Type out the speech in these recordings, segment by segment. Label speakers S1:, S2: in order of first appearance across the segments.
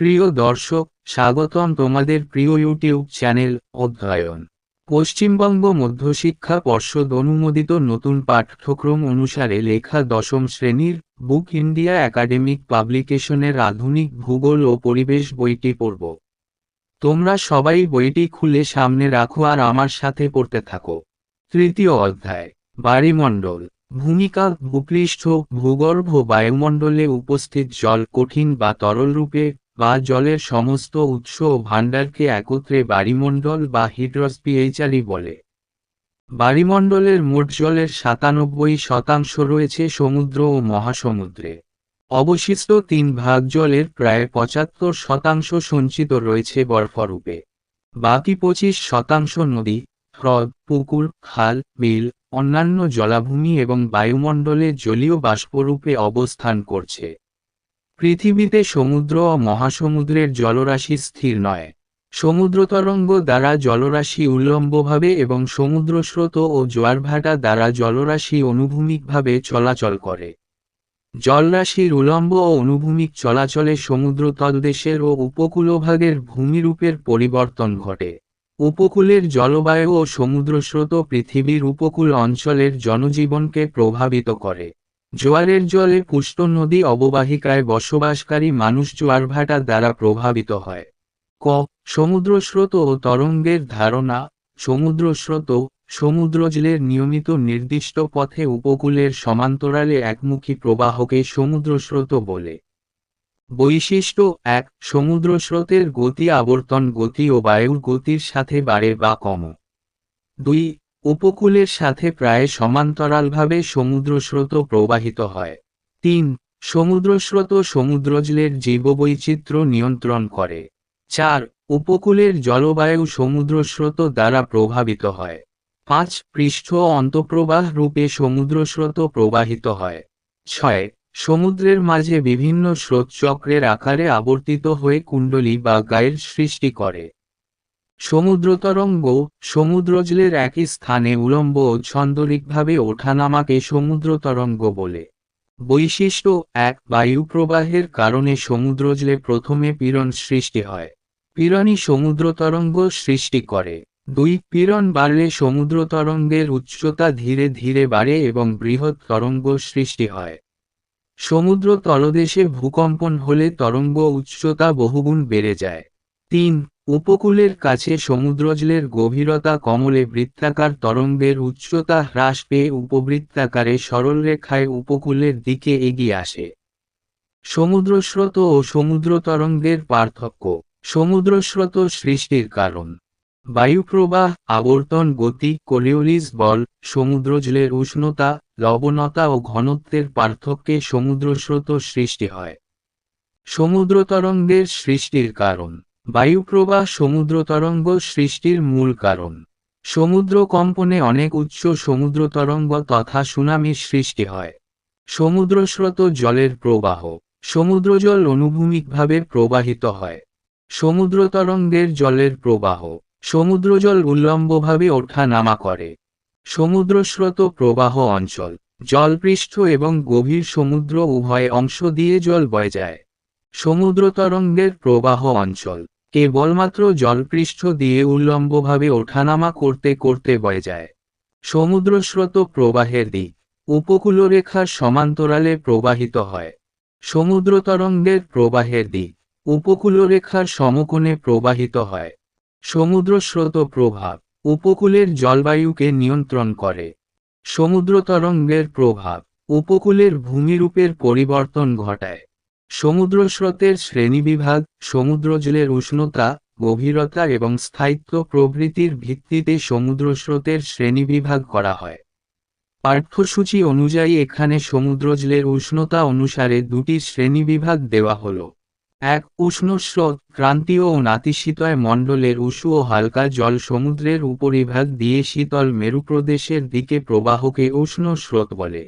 S1: প্রিয় দর্শক, স্বাগতম তোমাদের প্রিয় ইউটিউব চ্যানেল অধ্যয়ন। পশ্চিমবঙ্গ মধ্যশিক্ষা পর্ষদ অনুমোদিত নতুন পাঠ্যক্রম অনুসারে লেখা দশম শ্রেণির বুক ইন্ডিয়া একাডেমিক পাবলিকেশনের আধুনিক ভূগোল ও পরিবেশ বইটি পড়ব। তোমরা সবাই বইটি খুলে সামনে রাখো আর আমার সাথে পড়তে থাকো। তৃতীয় অধ্যায়, বাড়িমণ্ডল। ভূমিকা, ভূপৃষ্ঠ, ভূগর্ভ, বায়ুমণ্ডলে উপস্থিত জল কঠিন বা তরল রূপে বা জলের সমস্ত উৎস ও ভাণ্ডারকে একত্রে বাড়িমণ্ডল বা হিড্রসপিএইচারি বলে। বাড়িমণ্ডলের মোট জলের সাতানব্বই শতাংশ রয়েছে সমুদ্র ও মহাসমুদ্রে। অবশিষ্ট তিন ভাগ জলের প্রায় পঁচাত্তর শতাংশ সঞ্চিত রয়েছে বরফরূপে। বাকি পঁচিশ শতাংশ নদী, হ্রদ, পুকুর, খাল, বিল, অন্যান্য জলাভূমি এবং বায়ুমণ্ডলে জলীয় বাষ্পরূপে অবস্থান করছে। পৃথিবীতে সমুদ্র ও মহাসমুদ্রের জলরাশি স্থির নয়। সমুদ্র তরঙ্গ দ্বারা জলরাশি উল্লম্বভাবে এবং সমুদ্র স্রোত ও জোয়ারভাটা দ্বারা জলরাশি অনুভূমিকভাবে চলাচল করে। জলরাশির উলম্ব ও অনুভূমিক চলাচলে সমুদ্র তলদেশের ও উপকূলভাগের ভূমিরূপের পরিবর্তন ঘটে। উপকূলের জলবায়ু ও সমুদ্রস্রোত পৃথিবীর উপকূল অঞ্চলের জনজীবনকে প্রভাবিত করে। জোয়ারের জলে পুষ্ট নদী অববাহিকায় বসবাসকারী মানুষ জোয়ারভাটা দ্বারা প্রভাবিত হয়। ক. সমুদ্রস্রোত ও তরঙ্গের ধারণা। সমুদ্র সমুদ্রস্রোত সমুদ্রজলের নিয়মিত নির্দিষ্ট পথে উপকূলের সমান্তরালে একমুখী প্রবাহকে সমুদ্রস্রোত বলে। বৈশিষ্ট্য এক সমুদ্র স্রোতের গতি আবর্তন গতি ও বায়ুর গতির সাথে বাড়ে বা কম। দুই উপকূলের সাথে প্রায় সমান্তরালভাবে সমুদ্রস্রোত প্রবাহিত হয়। তিন সমুদ্র স্রোত সমুদ্রজলের জীববৈচিত্র্য নিয়ন্ত্রণ করে। চার, উপকূলের জলবায়ু সমুদ্রস্রোত দ্বারা প্রভাবিত হয়। পাঁচ, পৃষ্ঠ অন্তঃপ্রবাহ রূপে সমুদ্রস্রোত প্রবাহিত হয়। ছয়, সমুদ্রের মাঝে বিভিন্ন স্রোতচক্রের আকারে আবর্তিত হয়ে কুণ্ডলী বা গায়ের সৃষ্টি করে। সমুদ্র তরঙ্গ সমুদ্রজলের একই স্থানে উলম্ব ও ছন্দরিকভাবে ওঠানামাকে সমুদ্র তরঙ্গ বলে। বৈশিষ্ট্য, এক বায়ু প্রবাহের কারণে সমুদ্রজলে প্রথমে পীড়ন সৃষ্টি হয়। পীড়নই সমুদ্র তরঙ্গ সৃষ্টি করে। দুই, পীড়ন বাড়লে সমুদ্র তরঙ্গের উচ্চতা ধীরে ধীরে বাড়ে এবং বৃহৎ তরঙ্গ সৃষ্টি হয়। সমুদ্র তলদেশে ভূকম্পন হলে তরঙ্গ উচ্চতা বহুগুণ বেড়ে যায়। তিন উপকূলের কাছে সমুদ্রজলের গভীরতা কমলে বৃত্তাকার তরঙ্গের উচ্চতা হ্রাস পেয়ে উপবৃত্তাকারে সরলরেখায় উপকূলের দিকে এগিয়ে আসে। সমুদ্রস্রোত ও সমুদ্র তরঙ্গের পার্থক্য। সমুদ্রস্রোত সৃষ্টির কারণ। বায়ুপ্রবাহ, আবর্তন গতি, কোলিওলিস বল, সমুদ্রজলের উষ্ণতা, লবণতা ও ঘনত্বের পার্থক্যে সমুদ্রস্রোত সৃষ্টি হয়। সমুদ্র তরঙ্গের সৃষ্টির কারণ। বায়ুপ্রবাহ সমুদ্র তরঙ্গ সৃষ্টির মূল কারণ। সমুদ্র কম্পনে অনেক উচ্চ সমুদ্র তরঙ্গ তথা সুনামির সৃষ্টি হয়। সমুদ্রস্রোত জলের প্রবাহ। সমুদ্রজল অনুভূমিকভাবে প্রবাহিত হয়। সমুদ্র তরঙ্গের জলের প্রবাহ। সমুদ্রজল উল্লম্বভাবে ওঠা নামা করে। সমুদ্রস্রোত প্রবাহ অঞ্চল। জলপৃষ্ঠ এবং গভীর সমুদ্র উভয় অংশ দিয়ে জল বয়ে যায়। সমুদ্র তরঙ্গের প্রবাহ অঞ্চল। কেবলমাত্র জলপৃষ্ঠ দিয়ে উল্লম্বভাবে ওঠানামা করতে করতে বয়ে যায়। সমুদ্রস্রোত প্রবাহের দিক উপকূলরেখার সমান্তরালে প্রবাহিত হয়। সমুদ্র তরঙ্গের প্রবাহের দিক উপকূলরেখার সমকোণে প্রবাহিত হয়। সমুদ্র স্রোত প্রভাব, উপকূলের জলবায়ুকে নিয়ন্ত্রণ করে। সমুদ্র তরঙ্গের প্রভাব, উপকূলের ভূমিরূপের পরিবর্তন ঘটায়। সমুদ্র স্রোতের শ্রেণীবিভাগ, সমুদ্রজলের উষ্ণতা, গভীরতা এবং স্থায়িত্ব প্রভৃতির ভিত্তিতে সমুদ্র স্রোতের শ্রেণীবিভাগ করা হয়। পাঠ্যসূচি অনুযায়ী এখানে সমুদ্রজলের উষ্ণতা অনুসারে দুটি শ্রেণীবিভাগ দেওয়া হলো। এক উষ্ণ স্রোত ক্রান্তীয় ও নাতিশীতয় মণ্ডলের উষু ও হালকা জল সমুদ্রের উপরিভাগ দিয়ে শীতল মেরুপ্রদেশের দিকে প্রবাহকে উষ্ণ স্রোত বলে।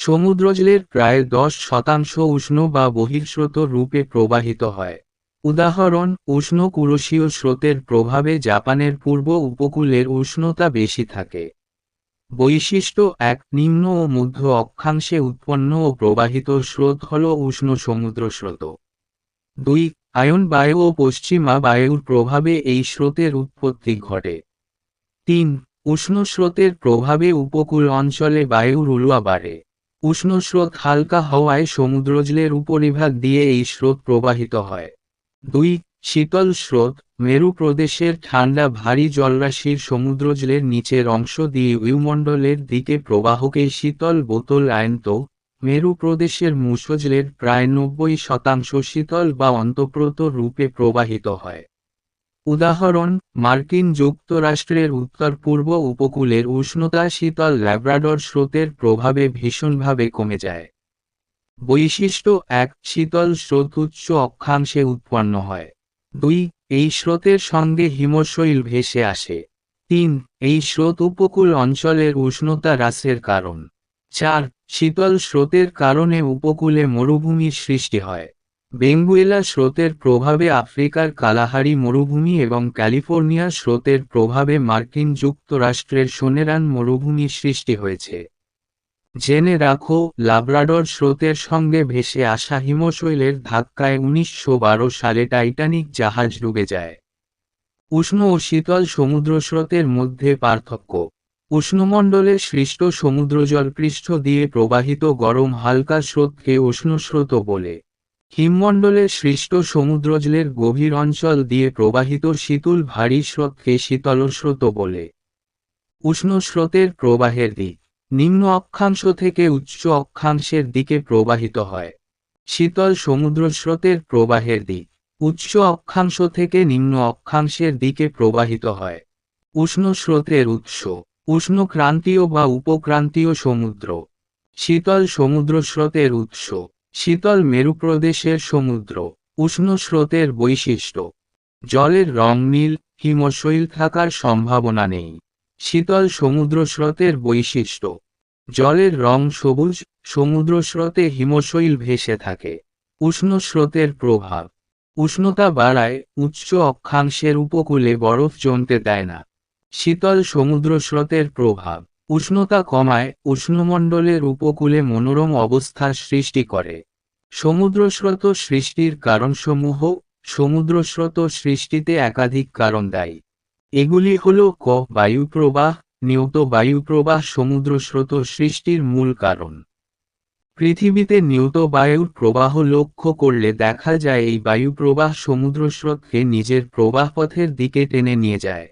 S1: সমুদ্রজলের প্রায় দশ শতাংশ উষ্ণ বা বহির্স্রোত রূপে প্রবাহিত হয়। উদাহরণ, উষ্ণ কুরসীয় স্রোতের প্রভাবে জাপানের পূর্ব উপকূলের উষ্ণতা বেশি থাকে। বৈশিষ্ট্য, এক, নিম্ন ও মধ্য অক্ষাংশে উৎপন্ন ও প্রবাহিত স্রোত হল উষ্ণ সমুদ্র স্রোত দুই, আয়ন বায়ু ও পশ্চিমা বায়ুর প্রভাবে এই স্রোতের উৎপত্তি ঘটে। তিন, উষ্ণ স্রোতের প্রভাবে উপকূল অঞ্চলে বায়ুর উলুয়া বাড়ে। উষ্ণ স্রোত হালকা হওয়ায় সমুদ্রজলের উপরিভাগ দিয়ে এই স্রোত প্রবাহিত হয়। দুই, শীতল স্রোত, মেরু প্রদেশের ঠান্ডা ভারী জলরাশির সমুদ্রজলের নিচের অংশ দিয়ে বায়ুমণ্ডলের দিকে প্রবাহকে শীতল বোতল আয়ন্ত, মেরু প্রদেশের মুসজলের প্রায় নব্বই শতাংশ শীতল বা অন্তপ্রত রূপে প্রবাহিত হয়। উদাহরণ, মার্কিন যুক্তরাষ্ট্রের উত্তর পূর্ব উপকূলের উষ্ণতা শীতল ল্যাব্রাডর স্রোতের প্রভাবে ভীষণভাবে কমে যায়। বৈশিষ্ট্য এক, শীতল স্রোত উচ্চ অক্ষাংশে উৎপন্ন হয়। দুই, এই স্রোতের সঙ্গে হিমশৈল ভেসে আসে। তিন, এই স্রোত উপকূল অঞ্চলের উষ্ণতা হ্রাসের কারণ। চার, শীতল স্রোতের কারণে উপকূলে মরুভূমির সৃষ্টি হয়। বেঙ্গুয়েলা স্রোতের প্রভাবে আফ্রিকার কালাহারি মরুভূমি এবং ক্যালিফোর্নিয়া স্রোতের প্রভাবে মার্কিন যুক্তরাষ্ট্রের সোনেরান মরুভূমি সৃষ্টি হয়েছে। জেনে রাখো, লাব্রাডর স্রোতের সঙ্গে ভেসে আসা হিমশৈলের ধাক্কায় উনিশশো বারো সালে টাইটানিক জাহাজ ডুবে যায়। উষ্ণ ও শীতল সমুদ্র স্রোতের মধ্যে পার্থক্য। উষ্ণমণ্ডলে সৃষ্ট সমুদ্রজল পৃষ্ঠ দিয়ে প্রবাহিত গরম হালকা স্রোতকে উষ্ণ স্রোত বলে। হিমমণ্ডলে সৃষ্ট সমুদ্রজলের গভীর অঞ্চল দিয়ে প্রবাহিত শীতল ভারী স্রোতকে শীতল স্রোত বলে। উষ্ণ স্রোতের প্রবাহের দিক। নিম্ন অক্ষাংশ থেকে উচ্চ অক্ষাংশের দিকে প্রবাহিত হয়। শীতল সমুদ্র স্রোতের প্রবাহের দিক। উচ্চ অক্ষাংশ থেকে নিম্ন অক্ষাংশের দিকে প্রবাহিত হয়। উষ্ণ স্রোতের উৎস। উষ্ণ ক্রান্তীয় বা উপক্রান্তীয় সমুদ্র। শীতল সমুদ্র স্রোতের উৎস। শীতল মেরুপ্রদেশের সমুদ্র, উষ্ণ স্রোতের বৈশিষ্ট্য। জলের রং নীল, হিমশৈল থাকার সম্ভাবনা নেই। শীতল সমুদ্র স্রোতের বৈশিষ্ট্য। জলের রং সবুজ, সমুদ্র স্রোতে হিমশৈল ভেসে থাকে। উষ্ণ স্রোতের প্রভাব। উষ্ণতা বাড়ায়, উচ্চ অক্ষাংশের উপকূলে বরফ জমতে দেয় না। শীতল সমুদ্র স্রোতের প্রভাব। উষ্ণতা কমায়, উষ্ণমণ্ডলের উপকূলে মনোরম অবস্থার সৃষ্টি করে। সমুদ্রস্রোত সৃষ্টির কারণসমূহ সমুদ্রস্রোত সৃষ্টিতে একাধিক কারণ দায়ী। এগুলি হল ক বায়ুপ্রবাহ নিয়ত বায়ুপ্রবাহ সমুদ্রস্রোত সৃষ্টির মূল কারণ। পৃথিবীতে নিয়ত বায়ুর প্রবাহ লক্ষ্য করলে দেখা যায় এই বায়ুপ্রবাহ সমুদ্রস্রোতকে নিজের প্রবাহপথের দিকে টেনে নিয়ে যায়।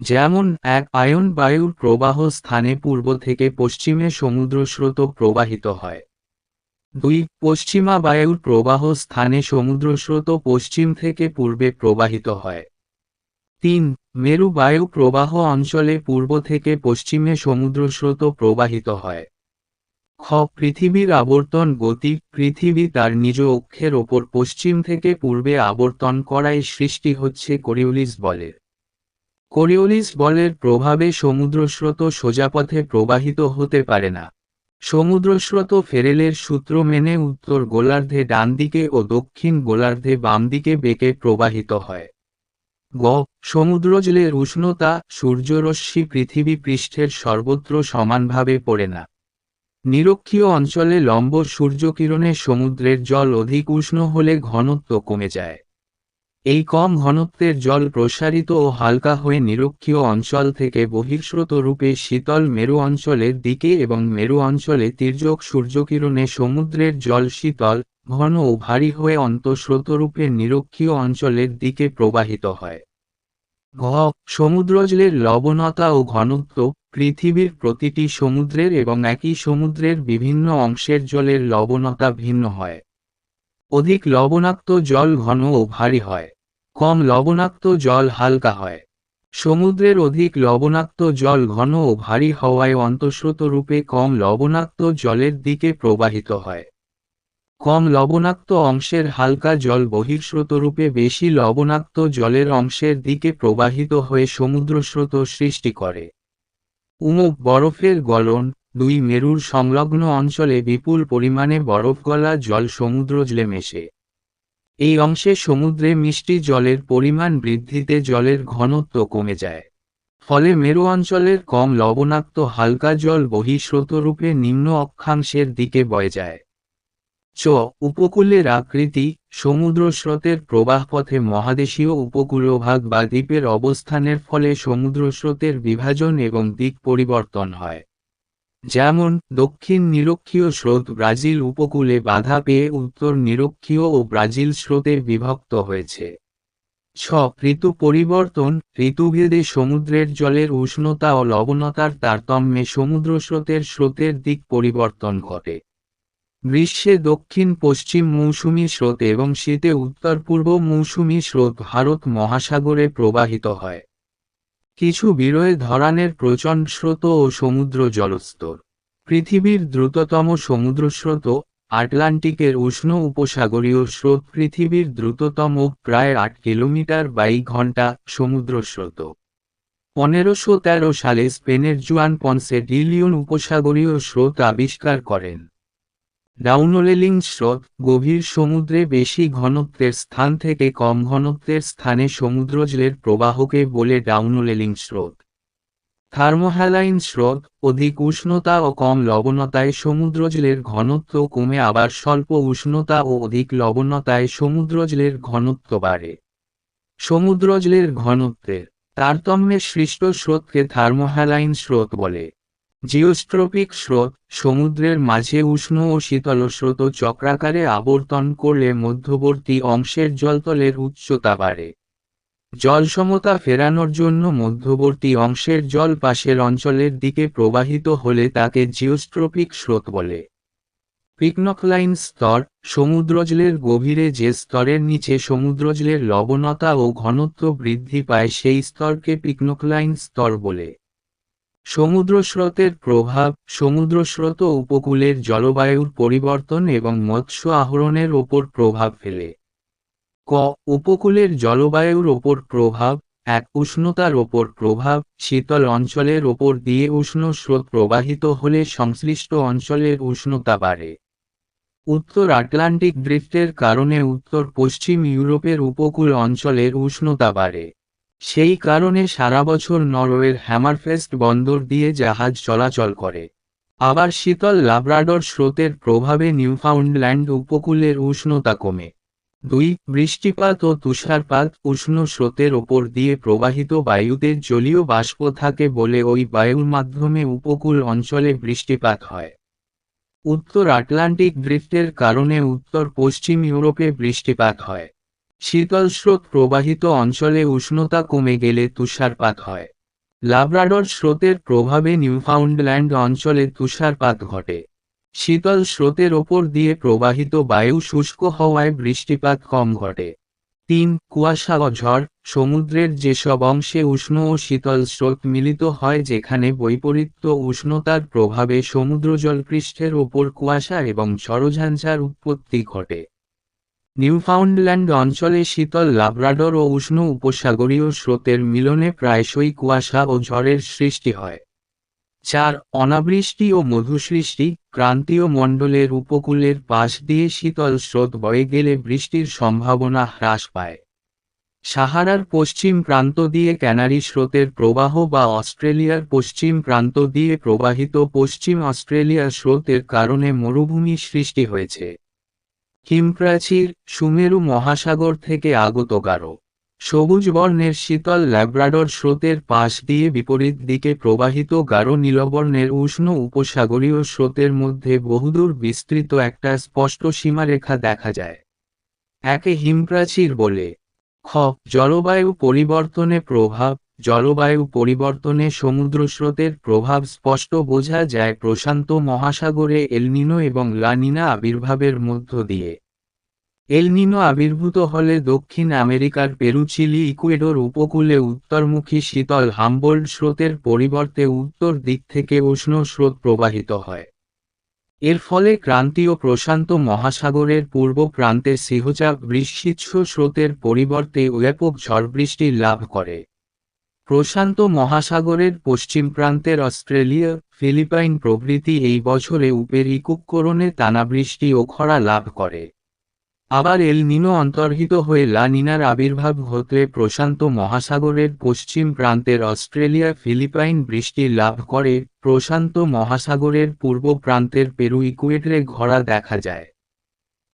S1: যেমন, এক আয়ন বায়ুর প্রবাহ স্থানে পূর্ব থেকে পশ্চিমে সমুদ্রস্রোত প্রবাহিত হয়। দুই, পশ্চিমা বায়ুর প্রবাহ স্থানে সমুদ্রস্রোত পশ্চিম থেকে পূর্বে প্রবাহিত হয়। তিন, মেরু বায়ু প্রবাহ অঞ্চলে পূর্ব থেকে পশ্চিমে সমুদ্রস্রোত প্রবাহিত হয়। খ, পৃথিবীর আবর্তন গতি, পৃথিবী তার নিজ অক্ষের ওপর পশ্চিম থেকে পূর্বে আবর্তন করায় সৃষ্টি হচ্ছে কোরিওলিস বলের কোরিওলিস বলের প্রভাবে সমুদ্রস্রোত সোজাপথে প্রবাহিত হতে পারে না। সমুদ্রস্রোত ফেরেলের সূত্র মেনে উত্তর গোলার্ধে ডান দিকে ও দক্ষিণ গোলার্ধে বাম দিকে বেঁকে প্রবাহিত হয়। গ. সমুদ্রজলের উষ্ণতা সূর্যরশ্মি পৃথিবী পৃষ্ঠের সর্বত্র সমানভাবে পড়ে না। নিরক্ষীয় অঞ্চলে লম্ব সূর্যকিরণে সমুদ্রের জল অধিক উষ্ণ হলে ঘনত্ব কমে যায়। এই কম ঘনত্বের জল প্রসারিত ও হালকা হয়ে নিরক্ষীয় অঞ্চল থেকে বহিঃস্রোত রূপে শীতল মেরু অঞ্চলের দিকে এবং মেরু অঞ্চলে তির্যক সূর্যকিরণে সমুদ্রের জল শীতল, ঘন ও ভারী হয়ে অন্তঃস্রোতরূপে নিরক্ষীয় অঞ্চলের দিকে প্রবাহিত হয়। ঘ. সমুদ্রজলের লবণতা ও ঘনত্ব, পৃথিবীর প্রতিটি সমুদ্রের এবং একই সমুদ্রের বিভিন্ন অংশের জলের লবণতা ভিন্ন হয়। অধিক লবণাক্ত জল ঘন ও ভারী হয়। কম লবণাক্ত জল হালকা হয়। সমুদ্রের অধিক লবণাক্ত জল ঘন ও ভারী হওয়ায় অন্তঃস্রোত রূপে কম লবণাক্ত জলের দিকে প্রবাহিত হয়। কম লবণাক্ত অংশের হালকা জল বহিঃস্রোত রূপে বেশি লবণাক্ত জলের অংশের দিকে প্রবাহিত হয়ে সমুদ্রস্রোত সৃষ্টি করে। উমুক বরফের গলন, দুই মেরুর সংলগ্ন অঞ্চলে বিপুল পরিমাণে বরফ গলা জল সমুদ্র জলে মেশে। এই অংশে সমুদ্রে মিষ্টি জলের পরিমাণ বৃদ্ধিতে জলের ঘনত্ব কমে যায়। ফলে মেরু অঞ্চলের কম লবণাক্ত হালকা জল বহিঃস্রোতরূপে নিম্ন অক্ষাংশের দিকে বয়ে যায়। চ. উপকূলের আকৃতি, সমুদ্র স্রোতের প্রবাহপথে মহাদেশীয় উপকূলভাগ বা দ্বীপের অবস্থানের ফলে সমুদ্র স্রোতের বিভাজন এবং দিক পরিবর্তন হয়। যেমন, দক্ষিণ নিরক্ষীয় স্রোত ব্রাজিল উপকূলে বাধা পেয়ে উত্তর নিরক্ষীয় ও ব্রাজিল স্রোতে বিভক্ত হয়েছে। ছ, ঋতু পরিবর্তন, ঋতুভেদে সমুদ্রের জলের উষ্ণতা ও লবণতার তারতম্যে সমুদ্র স্রোতের স্রোতের দিক পরিবর্তন ঘটে। গ্রীষ্মে দক্ষিণ পশ্চিম মৌসুমী স্রোত এবং শীতে উত্তর পূর্ব মৌসুমী স্রোত ভারত মহাসাগরে প্রবাহিত হয়। কিছু বিরয়ে ধরানের প্রচণ্ড স্রোত ও সমুদ্র জলস্তর। পৃথিবীর দ্রুততম সমুদ্রস্রোত আটলান্টিকের উষ্ণ উপসাগরীয় স্রোত পৃথিবীর দ্রুততম প্রায় আট কিলোমিটার বাই ঘণ্টা সমুদ্র স্রোত। পনেরোশো তেরো সালে স্পেনের জুয়ান পন্সে ডিলিয়ন উপসাগরীয় স্রোত আবিষ্কার করেন। ডাউনলেলিং স্রোত গভীর সমুদ্রে বেশি ঘনত্বের স্থান থেকে কম ঘনত্বের স্থানে সমুদ্রজলের প্রবাহকে বলে ডাউনলেলিং স্রোত থার্মোহ্যালাইন স্রোত অধিক উষ্ণতা ও কম লবণতায় সমুদ্রজলের ঘনত্ব কমে আবার স্বল্প উষ্ণতা ও অধিক লবণতায় সমুদ্রজলের ঘনত্ব বাড়ে। সমুদ্রজলের ঘনত্বের তারতম্যে সৃষ্ট স্রোতকে থার্মোহ্যালাইন স্রোত বলে। জিওস্ট্রপিক স্রোত সমুদ্রের মাঝে উষ্ণ ও শীতল স্রোত চক্রাকারে আবর্তন করলে মধ্যবর্তী অংশের জলতলের উচ্চতা বাড়ে। জল সমতা ফেরানোর জন্য মধ্যবর্তী অংশের জল পাশের অঞ্চলের দিকে প্রবাহিত হলে তাকে জিওস্ট্রপিক স্রোত বলে। পিকনকলাইন স্তর সমুদ্রজলের গভীরে যে স্তরের নিচে সমুদ্রজলের লবণতা ও ঘনত্ব বৃদ্ধি পায় সেই স্তরকে পিকনকলাইন স্তর বলে। সমুদ্র স্রোতের প্রভাব সমুদ্র স্রোত উপকূলের জলবায়ুর পরিবর্তন এবং মৎস্য আহরণের ওপর প্রভাব ফেলে। ক, উপকূলের জলবায়ুর ওপর প্রভাব, এক উষ্ণতার ওপর প্রভাব, শীতল অঞ্চলের ওপর দিয়ে উষ্ণ স্রোত প্রবাহিত হলে সংশ্লিষ্ট অঞ্চলের উষ্ণতা বাড়ে। উত্তর আটলান্টিক ড্রিফটের কারণে উত্তর পশ্চিম ইউরোপের উপকূল অঞ্চলের উষ্ণতা বাড়ে। সেই কারণে সারা বছর নরওয়ের হ্যামারফেস্ট বন্দর দিয়ে জাহাজ চলাচল করে। আবার শীতল লাব্রাডর স্রোতের প্রভাবে নিউফাউন্ডল্যান্ড উপকূলের উষ্ণতা কমে। দুই, বৃষ্টিপাত ও তুষারপাত উষ্ণ স্রোতের ওপর দিয়ে প্রবাহিত বায়ুতে জলীয় বাষ্প থাকে বলে ওই বায়ুর মাধ্যমে উপকূল অঞ্চলে বৃষ্টিপাত হয়। উত্তর আটলান্টিক ড্রিফটের কারণে উত্তর পশ্চিম ইউরোপে বৃষ্টিপাত হয়। শীতল স্রোত প্রবাহিত অঞ্চলে উষ্ণতা কমে গেলে তুষারপাত হয়। লাব্রাডর স্রোতের প্রভাবে নিউফাউন্ডল্যান্ড অঞ্চলে তুষারপাত ঘটে। শীতল স্রোতের ওপর দিয়ে প্রবাহিত বায়ু শুষ্ক হওয়ায় বৃষ্টিপাত কম ঘটে। তিন কুয়াশা ঝড়, সমুদ্রের যেসব অংশে উষ্ণ ও শীতল স্রোত মিলিত হয় যেখানে বৈপরীত্য উষ্ণতার প্রভাবে সমুদ্র জলপৃষ্ঠের ওপর কুয়াশা এবং ঝড়ঝাঞ্ঝার উৎপত্তি ঘটে। নিউফাউন্ডল্যান্ড অঞ্চলে শীতল লাব্রাডর ও উষ্ণ উপসাগরীয় স্রোতের মিলনে প্রায়শই কুয়াশা ও ঝড়ের সৃষ্টি হয়। চার, অনাবৃষ্টি ও মধুসৃষ্টি ক্রান্তীয় মণ্ডলের উপকূলের পাশ দিয়ে শীতল স্রোত বয়ে গেলে বৃষ্টির সম্ভাবনা হ্রাস পায়। সাহারার পশ্চিম প্রান্ত দিয়ে ক্যানারি স্রোতের প্রবাহ বা অস্ট্রেলিয়ার পশ্চিম প্রান্ত দিয়ে প্রবাহিত পশ্চিম অস্ট্রেলিয়ার স্রোতের কারণে মরুভূমি সৃষ্টি হয়েছে। হিমপ্রাচীর সুমেরু মহাসাগর থেকে আগত গারো সবুজ বর্ণের শীতল ল্যাব্রাডর স্রোতের পাশ দিয়ে বিপরীত দিকে প্রবাহিত গাঢ় নীলবর্ণের উষ্ণ উপসাগরীয় স্রোতের মধ্যে বহুদূর বিস্তৃত একটা স্পষ্ট সীমারেখা দেখা যায়। একে হিমপ্রাচীর বলে, খ, জলবায়ু পরিবর্তনে প্রভাব জলবায়ু পরিবর্তনে সমুদ্র স্রোতের প্রভাব স্পষ্ট বোঝা যায় প্রশান্ত মহাসাগরে এলনিনো এবং লানিনা আবির্ভাবের মধ্য দিয়ে। এলনিনো আবির্ভূত হলে দক্ষিণ আমেরিকার পেরুচিলি ইকুয়েডোর উপকূলে উত্তরমুখী শীতল হাম্বোল্ড স্রোতের পরিবর্তে উত্তর দিক থেকে উষ্ণ স্রোত প্রবাহিত হয়। এর ফলে ক্রান্তীয় প্রশান্ত মহাসাগরের পূর্ব প্রান্তে সিহচাপ বৃষ্টিচ্ছ স্রোতের পরিবর্তে ব্যাপক ঝড়বৃষ্টি লাভ করে। প্রশান্ত মহাসাগরের পশ্চিম প্রান্তের অস্ট্রেলিয়া, ফিলিপাইন প্রভৃতি এই বছরে উপের ইকুকরণে টানাবৃষ্টি ও খরা লাভ করে। আবার এল নিনো অন্তর্হিত হয়ে লা নিনার আবির্ভাব হতে প্রশান্ত মহাসাগরের পশ্চিম প্রান্তের অস্ট্রেলিয়া, ফিলিপাইন বৃষ্টি লাভ করে। প্রশান্ত মহাসাগরের পূর্ব প্রান্তের পেরু ইকুয়েটরে ঘরা দেখা যায়।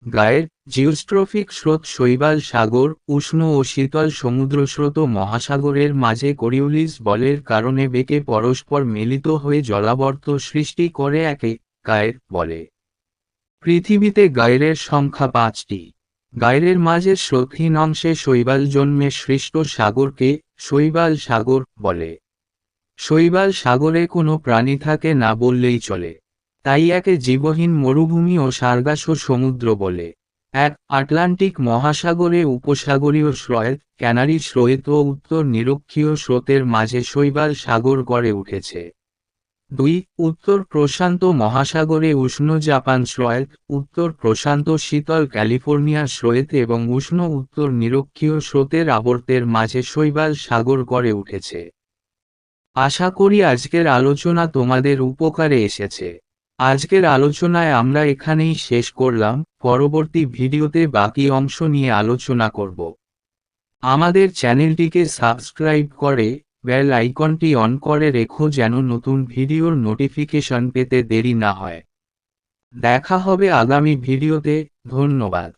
S1: গায়ের জিওস্ট্রফিক স্রোত শৈবাল সাগর, উষ্ণ ও শীতল সমুদ্র স্রোত ও মহাসাগরের মাঝে করিউলিস বলের কারণে বেঁকে পরস্পর মিলিত হয়ে জলাবর্ত সৃষ্টি করে একে গায়ের বলে। পৃথিবীতে গায়রের সংখ্যা পাঁচটি। গায়রের মাঝে স্রোতহীন অংশে শৈবাল জন্মে সৃষ্ট সাগরকে শৈবাল সাগর বলে। শৈবাল সাগরে কোনো প্রাণী থাকে না বললেই চলে। তাই একে জীবহীন মরুভূমি ও সার্গাস সমুদ্র বলে। এক আটলান্টিক মহাসাগরে উপসাগরীয় স্রোত, ক্যানারি স্রোত ও উত্তর নিরক্ষীয় স্রোতের মাঝে শৈবাল সাগর গড়ে উঠেছে। দুই, উত্তর প্রশান্ত মহাসাগরে উষ্ণ জাপান স্রোত, উত্তর প্রশান্ত শীতল ক্যালিফোর্নিয়া স্রোত এবং উষ্ণ উত্তর নিরক্ষীয় স্রোতের আবর্তের মাঝে শৈবাল সাগর গড়ে উঠেছে। আশা করি আজকের আলোচনা তোমাদের উপকারে এসেছে। আজকের আলোচনায় আমরা এখানেই শেষ করলাম। পরবর্তী ভিডিওতে বাকি অংশ নিয়ে আলোচনা করব। আমাদের চ্যানেলটিকে সাবস্ক্রাইব করে বেল আইকনটি অন করে রেখো যেন নতুন ভিডিওর নোটিফিকেশন পেতে দেরি না হয়। দেখা হবে আগামী ভিডিওতে। ধন্যবাদ।